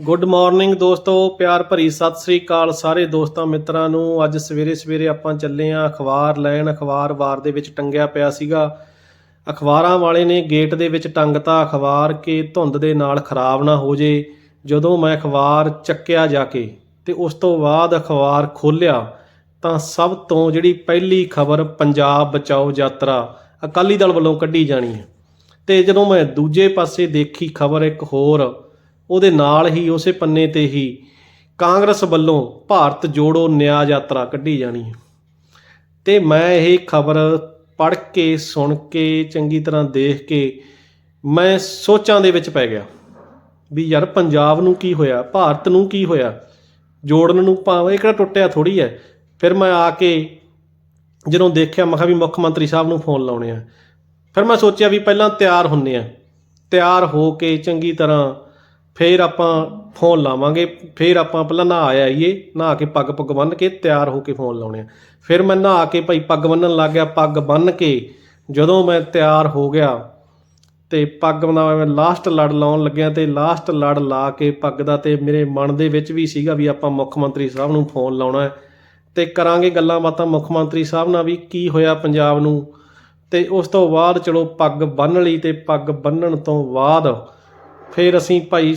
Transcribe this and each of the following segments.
Good morning ਦੋਸਤੋ, ਪਿਆਰ ਭਰੀ ਸਤਿ ਸ੍ਰੀ ਅਕਾਲ ਸਾਰੇ ਦੋਸਤਾਂ ਮਿੱਤਰਾਂ ਨੂੰ। ਅੱਜ ਸਵੇਰੇ ਸਵੇਰੇ ਆਪਾਂ ਚੱਲੇ ਆਂ ਅਖਬਾਰ ਲੈਣ। ਅਖਬਾਰ ਵਾਰ ਦੇ ਵਿੱਚ ਟੰਗਿਆ ਪਿਆ ਸੀਗਾ। ਅਖਬਾਰਾਂ ਵਾਲੇ ਨੇ ਗੇਟ ਦੇ ਵਿੱਚ ਟੰਗਤਾ ਅਖਬਾਰ ਕਿ ਧੁੰਦ ਦੇ ਨਾਲ ਖਰਾਬ ਨਾ ਹੋ ਜੇ। ਜਦੋਂ ਮੈਂ ਅਖਬਾਰ ਚੱਕਿਆ ਜਾ ਕੇ ਤੇ ਉਸ ਤੋਂ ਬਾਅਦ ਅਖਬਾਰ ਖੋਲ੍ਹਿਆ, ਤਾਂ ਸਭ ਤੋਂ ਜਿਹੜੀ ਪਹਿਲੀ ਖਬਰ ਪੰਜਾਬ ਬਚਾਓ ਯਾਤਰਾ ਅਕਾਲੀ ਦਲ ਵੱਲੋਂ ਕੱਢੀ ਜਾਣੀ ਹੈ। ਤੇ ਜਦੋਂ ਮੈਂ ਦੂਜੇ ਪਾਸੇ ਦੇਖੀ ਖਬਰ ਇੱਕ ਹੋਰ ਉਹਦੇ ਨਾਲ ਹੀ, ਉਸੇ ਪੰਨੇ ਤੇ ਹੀ ਕਾਂਗਰਸ ਵੱਲੋਂ ਭਾਰਤ ਜੋੜੋ ਨਿਆਂ ਯਾਤਰਾ ਕੱਢੀ ਜਾਣੀ ਹੈ। ਤੇ ਮੈਂ ਇਹ ਖਬਰ ਪੜ੍ਹ ਕੇ, ਸੁਣ ਕੇ, ਚੰਗੀ ਤਰ੍ਹਾਂ ਦੇਖ ਕੇ ਮੈਂ ਸੋਚਾਂ ਦੇ ਵਿੱਚ ਪੈ ਗਿਆ ਵੀ ਯਾਰ ਪੰਜਾਬ ਨੂੰ ਕੀ ਹੋਇਆ, ਭਾਰਤ ਨੂੰ ਕੀ ਹੋਇਆ, ਜੋੜਨ ਨੂੰ ਭਾਵੇਂ ਇਹ ਕਿਹੜਾ ਟੁੱਟਿਆ ਥੋੜੀ ਹੈ। ਫਿਰ ਮੈਂ ਆ ਕੇ ਜਦੋਂ ਦੇਖਿਆ, ਮੈਂ ਕਿਹਾ ਵੀ ਮੁੱਖ ਮੰਤਰੀ ਸਾਹਿਬ ਨੂੰ ਫੋਨ ਲਾਉਣੇ ਆ। ਫਿਰ ਮੈਂ ਸੋਚਿਆ ਵੀ ਪਹਿਲਾਂ ਤਿਆਰ ਹੁੰਨੇ ਆ। ਤਿਆਰ ਹੋ ਕੇ ਚੰਗੀ ਤਰ੍ਹਾਂ ਫਿਰ ਆਪਾਂ ਫੋਨ ਲਾਵਾਂਗੇ, ਫਿਰ ਆਪਾਂ ਪਹਿਲਾਂ ਨਹਾ ਆਈਏ, ਨਹਾ ਕੇ ਪੱਗ ਪੱਗ ਬੰਨ੍ਹ ਕੇ ਤਿਆਰ ਹੋ ਕੇ ਫੋਨ ਲਾਉਣੇ ਆ। ਫਿਰ ਮੈਂ ਨਹਾ ਕੇ ਭਾਈ ਪੱਗ ਬੰਨਣ ਲੱਗ ਗਿਆ, ਪੱਗ ਬੰਨ੍ਹ ਕੇ ਜਦੋਂ ਮੈਂ ਤਿਆਰ ਹੋ ਗਿਆ ਤੇ ਪੱਗ ਬਣਾ ਮੈਂ ਲਾਸਟ ਲੜ ਲਾਉਣ ਲੱਗਿਆ ਤੇ ਲਾਸਟ ਲੜ ਲਾ ਕੇ ਪੱਗ ਦਾ ਤੇ ਮੇਰੇ ਮਨ ਦੇ ਵਿੱਚ ਵੀ ਸੀਗਾ ਵੀ ਆਪਾਂ ਮੁੱਖ ਮੰਤਰੀ ਸਾਹਿਬ ਨੂੰ ਫੋਨ ਲਾਉਣਾ ਹੈ। ਤੇ ਕਰਾਂਗੇ ਗੱਲਾਂ ਬਾਤਾਂ ਮੁੱਖ ਮੰਤਰੀ ਸਾਹਿਬ ਨਾਲ ਵੀ ਕੀ ਹੋਇਆ ਪੰਜਾਬ ਨੂੰ। ਤੇ ਉਸ ਤੋਂ ਬਾਅਦ ਚਲੋ ਪੱਗ ਬੰਨ੍ਹ ਲਈ ਤੇ ਪੱਗ ਬੰਨਣ ਤੋਂ ਬਾਅਦ ਫਿਰ ਅਸੀਂ ਭਾਈ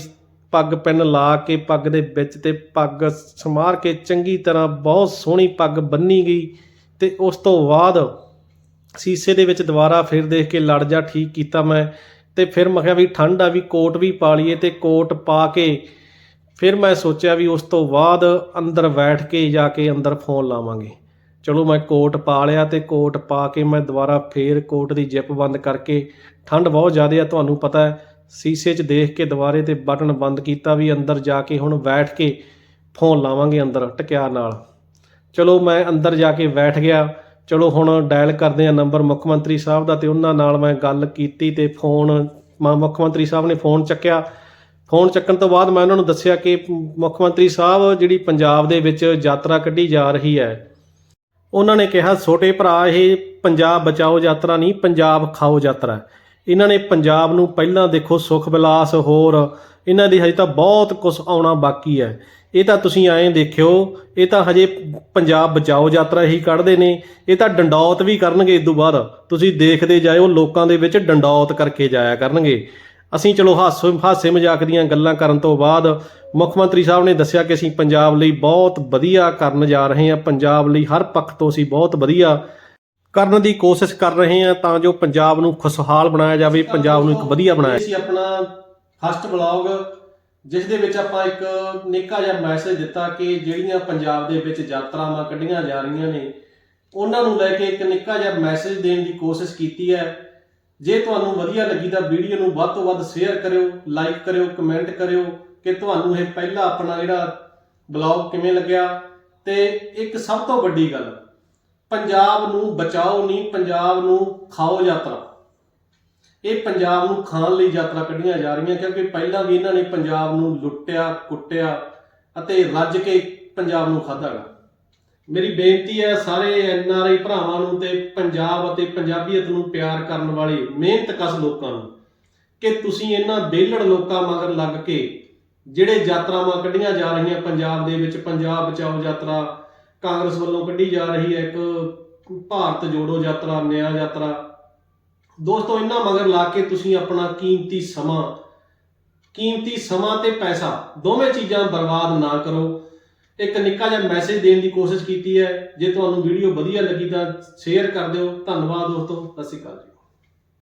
ਪੱਗ ਪਿੰਨ ਲਾ ਕੇ ਪੱਗ ਦੇ ਵਿੱਚ ਤੇ ਪੱਗ ਸਮਾਰ ਕੇ ਚੰਗੀ ਤਰ੍ਹਾਂ ਬਹੁਤ ਸੋਹਣੀ ਪੱਗ ਬੰਨੀ ਗਈ ਤੇ ਉਸ ਤੋਂ ਬਾਅਦ ਸੀਸੇ ਦੇ ਵਿੱਚ ਦੁਬਾਰਾ ਫਿਰ ਦੇਖ ਕੇ ਲੜ ਜਾ ਠੀਕ ਕੀਤਾ ਮੈਂ ਤੇ ਫਿਰ ਮੈਂ ਕਿਹਾ ਵੀ ਠੰਡ ਆ, ਵੀ ਕੋਟ ਵੀ ਪਾ ਲਈਏ ਤੇ ਕੋਟ ਪਾ ਕੇ ਫਿਰ ਮੈਂ ਸੋਚਿਆ ਵੀ ਉਸ ਤੋਂ ਬਾਅਦ ਅੰਦਰ ਬੈਠ ਕੇ ਜਾ ਕੇ ਅੰਦਰ ਫੋਨ ਲਾਵਾਂਗੇ। ਚਲੋ ਮੈਂ ਕੋਟ ਪਾ ਲਿਆ ਤੇ ਕੋਟ ਪਾ ਕੇ ਮੈਂ ਦੁਬਾਰਾ ਫੇਰ ਕੋਟ ਦੀ ਜਿੱਪ ਬੰਦ ਕਰਕੇ ਠੰਡ ਬਹੁਤ ਜ਼ਿਆਦਾ ਆ, ਤੁਹਾਨੂੰ ਪਤਾ ਹੈ। ਸੀਸੇ 'ਚ ਦੇਖ ਕੇ ਦੁਬਾਰੇ ਤੇ ਬਟਨ ਬੰਦ ਕੀਤਾ ਵੀ ਅੰਦਰ ਜਾ ਕੇ ਹੁਣ ਬੈਠ ਕੇ ਫੋਨ ਲਾਵਾਂਗੇ ਅੰਦਰ ਟਕਿਆ ਨਾਲ। ਚਲੋ ਮੈਂ ਅੰਦਰ ਜਾ ਕੇ ਬੈਠ ਗਿਆ। ਚਲੋ ਹੁਣ ਡਾਇਲ ਕਰਦੇ ਆ ਨੰਬਰ ਮੁੱਖ ਮੰਤਰੀ ਸਾਹਿਬ ਦਾ ਤੇ ਉਹਨਾਂ ਨਾਲ ਮੈਂ ਗੱਲ ਕੀਤੀ ਤੇ ਫੋਨ ਮ- ਮੁੱਖ ਮੰਤਰੀ ਸਾਹਿਬ ਨੇ ਫੋਨ ਚੱਕਿਆ। ਫੋਨ ਚੱਕਣ ਤੋਂ ਬਾਅਦ ਮੈਂ ਉਹਨਾਂ ਨੂੰ ਦੱਸਿਆ ਕਿ ਮੁੱਖ ਮੰਤਰੀ ਸਾਹਿਬ ਜਿਹੜੀ ਪੰਜਾਬ ਦੇ ਵਿੱਚ ਯਾਤਰਾ ਕੱਢੀ ਜਾ ਰਹੀ ਹੈ, ਉਹਨਾਂ ਨੇ ਕਿਹਾ ਛੋਟੇ ਭਰਾ, ਇਹ ਪੰਜਾਬ ਬਚਾਓ ਯਾਤਰਾ ਨਹੀਂ, ਪੰਜਾਬ ਖਾਓ ਯਾਤਰਾ। ਇਹਨਾਂ ਨੇ ਪੰਜਾਬ ਨੂੰ ਪਹਿਲਾਂ ਦੇਖੋ ਸੁਖ ਵਿਲਾਸ ਹੋਰ, ਇਹਨਾਂ ਦੀ ਹਜੇ ਤਾਂ ਬਹੁਤ ਕੁਝ ਆਉਣਾ ਬਾਕੀ ਹੈ। ਇਹ ਤਾਂ ਤੁਸੀਂ ਐਂ ਦੇਖਿਓ, ਇਹ ਤਾਂ ਹਜੇ ਪੰਜਾਬ ਬਚਾਓ ਯਾਤਰਾ ਹੀ ਕੱਢਦੇ ਨੇ, ਇਹ ਤਾਂ ਡੰਡੌਤ ਵੀ ਕਰਨਗੇ ਇਸ ਤੋਂ ਬਾਅਦ। ਤੁਸੀਂ ਦੇਖਦੇ ਜਾਇਓ, ਲੋਕਾਂ ਦੇ ਵਿੱਚ ਡੰਡੌਤ ਕਰਕੇ ਜਾਇਆ ਕਰਨਗੇ। ਅਸੀਂ ਚਲੋ ਹਾਸੇ ਹਾਸੇ ਮਜ਼ਾਕ ਦੀਆਂ ਗੱਲਾਂ ਕਰਨ ਤੋਂ ਬਾਅਦ, ਮੁੱਖ ਮੰਤਰੀ ਸਾਹਿਬ ਨੇ ਦੱਸਿਆ ਕਿ ਅਸੀਂ ਪੰਜਾਬ ਲਈ ਬਹੁਤ ਵਧੀਆ ਕਰਨ ਜਾ ਰਹੇ ਹਾਂ, ਪੰਜਾਬ ਲਈ ਹਰ ਪੱਖ ਤੋਂ ਅਸੀਂ ਬਹੁਤ ਵਧੀਆ ਕਰਨ ਦੀ ਕੋਸ਼ਿਸ਼ ਕਰ ਰਹੇ ਹਾਂ ਤਾਂ ਜੋ ਪੰਜਾਬ ਨੂੰ ਖੁਸ਼ਹਾਲ ਬਣਾਇਆ ਜਾਵੇ, ਪੰਜਾਬ ਨੂੰ ਇੱਕ ਵਧੀਆ ਬਣਾਇਆ ਅਸੀਂ ਆਪਣਾ ਫਸਟ ਬਲੌਗ ਜਿਸ ਦੇ ਵਿੱਚ ਆਪਾਂ ਇੱਕ ਨਿੱਕਾ ਜਿਹਾ ਮੈਸੇਜ ਦਿੱਤਾ ਕਿ ਜਿਹੜੀਆਂ ਪੰਜਾਬ ਦੇ ਵਿੱਚ ਯਾਤਰਾਵਾਂ ਕੱਢੀਆਂ ਜਾ ਰਹੀਆਂ ਨੇ, ਉਹਨਾਂ ਨੂੰ ਲੈ ਕੇ ਇੱਕ ਨਿੱਕਾ ਜਿਹਾ ਮੈਸੇਜ ਦੇਣ ਦੀ ਕੋਸ਼ਿਸ਼ ਕੀਤੀ ਹੈ। ਜੇ ਤੁਹਾਨੂੰ ਵਧੀਆ ਲੱਗੀ ਤਾਂ ਵੀਡੀਓ ਨੂੰ ਵੱਧ ਤੋਂ ਵੱਧ ਸ਼ੇਅਰ ਕਰਿਓ ਲਾਈਕ ਕਰਿਓ ਕਮੈਂਟ ਕਰਿਓ ਕਿ ਤੁਹਾਨੂੰ ਇਹ ਪਹਿਲਾ ਆਪਣਾ ਜਿਹੜਾ ਬਲੌਗ ਕਿਵੇਂ ਲੱਗਿਆ। ਤੇ ਇੱਕ ਸਭ ਤੋਂ ਵੱਡੀ ਗੱਲ ਪੰਜਾਬ ਨੂੰ ਬਚਾਓ ਨਹੀਂ, ਪੰਜਾਬ ਨੂੰ ਖਾਓ ਯਾਤਰਾ। ਇਹ ਪੰਜਾਬ ਨੂੰ ਖਾਣ ਲਈ ਯਾਤਰਾ ਕੱਢੀਆਂ ਜਾ ਰਹੀਆਂ, ਕਿਉਂਕਿ ਪਹਿਲਾਂ ਵੀ ਇਹਨਾਂ ਨੇ ਪੰਜਾਬ ਨੂੰ ਲੁੱਟਿਆ, ਕੁੱਟਿਆ ਅਤੇ ਰੱਜ ਕੇ ਪੰਜਾਬ ਨੂੰ ਖਾਧਾਗਾ ਮੇਰੀ ਬੇਨਤੀ ਹੈ ਸਾਰੇ ਐਨ ਆਰ ਆਈ ਭਰਾਵਾਂ ਨੂੰ ਤੇ ਪੰਜਾਬ ਅਤੇ ਪੰਜਾਬੀਅਤ ਨੂੰ ਪਿਆਰ ਕਰਨ ਵਾਲੇ ਮਿਹਨਤਕਸ਼ ਲੋਕਾਂ ਨੂੰ, ਕਿ ਤੁਸੀਂ ਇਹਨਾਂ ਬੇਲੜ ਲੋਕਾਂ ਮਗਰ ਲੱਗ ਕੇ ਜਿਹੜੇ ਯਾਤਰਾਵਾਂ ਕੱਢੀਆਂ ਜਾ ਰਹੀਆਂ ਪੰਜਾਬ ਦੇ ਵਿੱਚ, ਪੰਜਾਬ ਬਚਾਓ ਯਾਤਰਾ ਕਾਂਗਰਸ ਵੱਲੋਂ ਕੱਢੀ ਜਾ ਰਹੀ ਹੈ ਇੱਕ ਭਾਰਤ ਜੋੜੋ ਯਾਤਰਾ, ਨਿਆਂ ਯਾਤਰਾ। ਦੋਸਤੋ ਇਹਨਾਂ ਮਗਰ ਲਾ ਕੇ ਤੁਸੀਂ ਆਪਣਾ ਕੀਮਤੀ ਸਮਾਂ ਕੀਮਤੀ ਸਮਾਂ ਤੇ ਪੈਸਾ, ਦੋਵੇਂ ਚੀਜ਼ਾਂ ਬਰਬਾਦ ਨਾ ਕਰੋ। ਇੱਕ ਨਿੱਕਾ ਜਿਹਾ ਮੈਸੇਜ ਦੇਣ ਦੀ ਕੋਸ਼ਿਸ਼ ਕੀਤੀ ਹੈ। ਜੇ ਤੁਹਾਨੂੰ ਵੀਡੀਓ ਵਧੀਆ ਲੱਗੀ ਤਾਂ ਸ਼ੇਅਰ ਕਰ ਦਿਓ। ਧੰਨਵਾਦ ਦੋਸਤੋ। ਸਤਿ ਸ਼੍ਰੀ ਅਕਾਲ ਜੀ।